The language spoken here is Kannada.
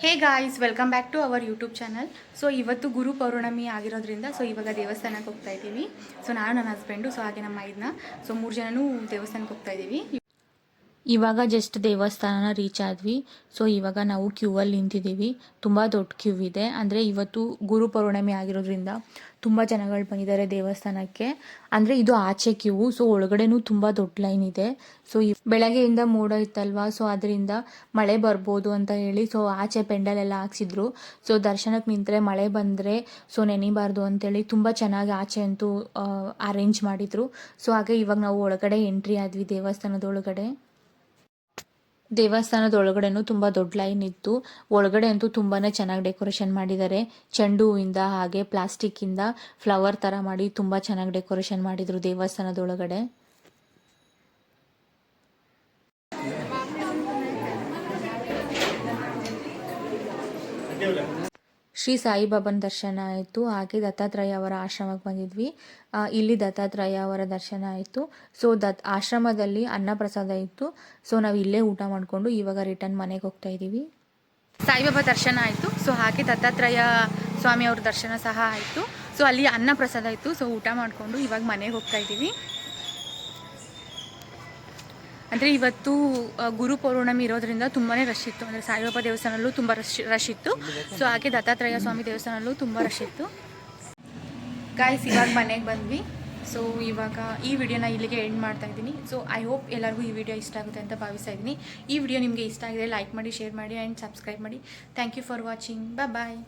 Hey guys welcome back to our YouTube channel so ಇವತ್ತು ಗುರು ಪೌರ್ಣಮಿ ಆಗಿರೋದ್ರಿಂದ ಸೊ ಇವಾಗ ದೇವಸ್ಥಾನಕ್ಕೆ ಹೋಗ್ತಾ ಇದ್ದೀವಿ. ಸೊ ನಾನು ನನ್ನ ಹಸ್ಬೆಂಡು ಸೊ ಹಾಗೆ ನಮ್ಮ ಇದನ್ನ ಸೊ ಮೂರು ಜನನೂ ದೇವಸ್ಥಾನಕ್ಕೆ ಹೋಗ್ತಾ ಇದ್ದೀವಿ. ಇವಾಗ ಜಸ್ಟ್ ದೇವಸ್ಥಾನನ ರೀಚ್ ಆದ್ವಿ. ಸೊ ಇವಾಗ ನಾವು ಕ್ಯೂ ಅಲ್ಲಿ ನಿಂತಿದ್ದೀವಿ. ತುಂಬ ದೊಡ್ಡ ಕ್ಯೂ ಇದೆ. ಅಂದರೆ ಇವತ್ತು ಗುರು ಪೌರ್ಣಮಿ ಆಗಿರೋದ್ರಿಂದ ತುಂಬ ಜನಗಳು ಬಂದಿದ್ದಾರೆ ದೇವಸ್ಥಾನಕ್ಕೆ. ಅಂದರೆ ಇದು ಆಚೆ ಕ್ಯೂ ಸೊ ಒಳಗಡೆನೂ ತುಂಬ ದೊಡ್ಡ ಲೈನ್ ಇದೆ. ಸೊ ಈ ಬೆಳಗ್ಗೆಯಿಂದ ಮೋಡ ಇತ್ತಲ್ವಾ? ಸೊ ಅದರಿಂದ ಮಳೆ ಬರ್ಬೋದು ಅಂತ ಹೇಳಿ ಸೊ ಆಚೆ ಪೆಂಡಲ್ ಎಲ್ಲ ಹಾಕ್ಸಿದ್ರು. ಸೊ ದರ್ಶನಕ್ಕೆ ನಿಂತರೆ ಮಳೆ ಬಂದರೆ ಸೊ ನೆನಿಬಾರ್ದು ಅಂತೇಳಿ ತುಂಬ ಚೆನ್ನಾಗಿ ಆಚೆ ಅಂತೂ ಅರೇಂಜ್ ಮಾಡಿದರು. ಸೊ ಹಾಗೆ ಇವಾಗ ನಾವು ಒಳಗಡೆ ಎಂಟ್ರಿ ಆದ್ವಿ ದೇವಸ್ಥಾನದ ಒಳಗಡೆ. ದೇವಸ್ಥಾನದ ಒಳಗಡೆನೂ ತುಂಬ ದೊಡ್ಡ ಲೈನ್ ಇತ್ತು. ಒಳಗಡೆ ಅಂತೂ ತುಂಬಾ ಚೆನ್ನಾಗಿ ಡೆಕೋರೇಷನ್ ಮಾಡಿದ್ದಾರೆ. ಚೆಂಡು ಹೂವಿಂದ ಹಾಗೆ ಪ್ಲಾಸ್ಟಿಕ್ಕಿಂದ ಫ್ಲವರ್ ಥರ ಮಾಡಿ ತುಂಬ ಚೆನ್ನಾಗಿ ಡೆಕೋರೇಷನ್ ಮಾಡಿದರು ದೇವಸ್ಥಾನದ ಒಳಗಡೆ ಶ್ರೀ ಸಾಯಿಬಾಬನ ದರ್ಶನ ಆಯಿತು, ಹಾಗೆ ದತ್ತಾತ್ರೇಯ ಅವರ ಆಶ್ರಮಕ್ಕೆ ಬಂದಿದ್ವಿ. ಇಲ್ಲಿ ದತ್ತಾತ್ರೇಯ ಅವರ ದರ್ಶನ ಆಯಿತು. ಸೊ ದತ್, ಆಶ್ರಮದಲ್ಲಿ ಅನ್ನಪ್ರಸಾದ ಇತ್ತು. ಸೊ ನಾವು ಇಲ್ಲೇ ಊಟ ಮಾಡಿಕೊಂಡು ಇವಾಗ ರಿಟರ್ನ್ ಮನೆಗೆ ಹೋಗ್ತಾ ಇದ್ದೀವಿ ಸಾಯಿಬಾಬಾ ದರ್ಶನ ಆಯಿತು. ಸೊ ಹಾಗೆ ದತ್ತಾತ್ರೇಯ ಸ್ವಾಮಿ ಅವ್ರ ದರ್ಶನ ಸಹ ಆಯಿತು. ಸೊ ಅಲ್ಲಿ ಅನ್ನ ಪ್ರಸಾದ ಇತ್ತು. ಸೊ ಊಟ ಮಾಡಿಕೊಂಡು ಇವಾಗ ಮನೆಗೆ ಹೋಗ್ತಾ ಇದ್ದೀವಿ ಅಂದರೆ ಇವತ್ತು ಗುರು ಪೌರ್ಣಮಿ ಇರೋದ್ರಿಂದ ತುಂಬಾ ರಶ್ ಇತ್ತು. ಅಂದರೆ ಸಾಯಿಬಾಬಾ ದೇವಸ್ಥಾನಲ್ಲೂ ತುಂಬ ರಶ್ ರಶ್ ಇತ್ತು. ಸೊ ಹಾಗೆ ದತ್ತಾತ್ರೇಯ ಸ್ವಾಮಿ ದೇವಸ್ಥಾನಲ್ಲೂ ತುಂಬ ರಶ್ ಇತ್ತು. ಗಾಯ್ಸ್ ಇವಾಗ ಮನೆಗೆ ಬಂದ್ವಿ. ಸೊ ಇವಾಗ ಈ ವಿಡಿಯೋನ ಇಲ್ಲಿಗೆ ಎಂಡ್ ಮಾಡ್ತಾ ಇದ್ದೀನಿ. ಸೊ ಐ ಹೋಪ್ ಎಲ್ಲರಿಗೂ ಈ ವಿಡಿಯೋ ಇಷ್ಟ ಆಗುತ್ತೆ ಅಂತ ಭಾವಿಸ್ತಾ ಇದ್ದೀನಿ. ಈ ವಿಡಿಯೋ ನಿಮಗೆ ಇಷ್ಟ ಆಗಿದೆ ಲೈಕ್ ಮಾಡಿ ಶೇರ್ ಮಾಡಿ ಆ್ಯಂಡ್ ಸಬ್ಸ್ಕ್ರೈಬ್ ಮಾಡಿ. Thank you for watching bye